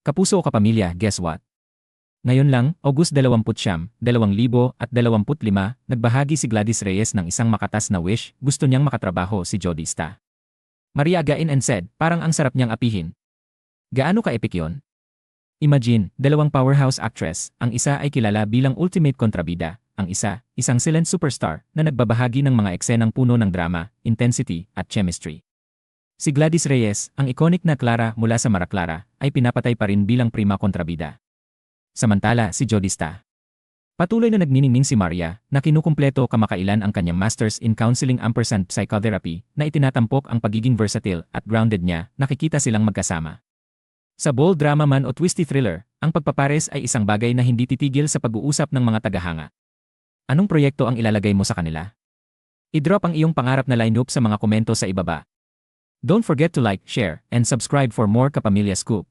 Kapuso o kapamilya, guess what? Ngayon lang, August 20, 2025, nagbahagi si Gladys Reyes ng isang makatas na wish, gusto niyang makatrabaho si Jody Sta. Maria again and said, parang ang sarap niyang apihin. Gaano ka-epic yon? Imagine, dalawang powerhouse actress, ang isa ay kilala bilang ultimate kontrabida, ang isa, isang silent superstar na nagbabahagi ng mga eksenang puno ng drama, intensity, at chemistry. Si Gladys Reyes, ang iconic na Clara mula sa Maraclara, ay pinapatay pa rin bilang prima kontrabida. Samantala, si Jody Sta. Patuloy na nagniningning si Maria na kinukumpleto kamakailan ang kanyang Masters in Counseling Ampersand Psychotherapy na itinatampok ang pagiging versatile at grounded niya nakikita silang magkasama. Sa bold drama man o twisty thriller, ang pagpapares ay isang bagay na hindi titigil sa pag-uusap ng mga tagahanga. Anong proyekto ang ilalagay mo sa kanila? I-drop ang iyong pangarap na lineup sa mga komento sa ibaba. Don't forget to like, share, and subscribe for more Kapamilya Scoop.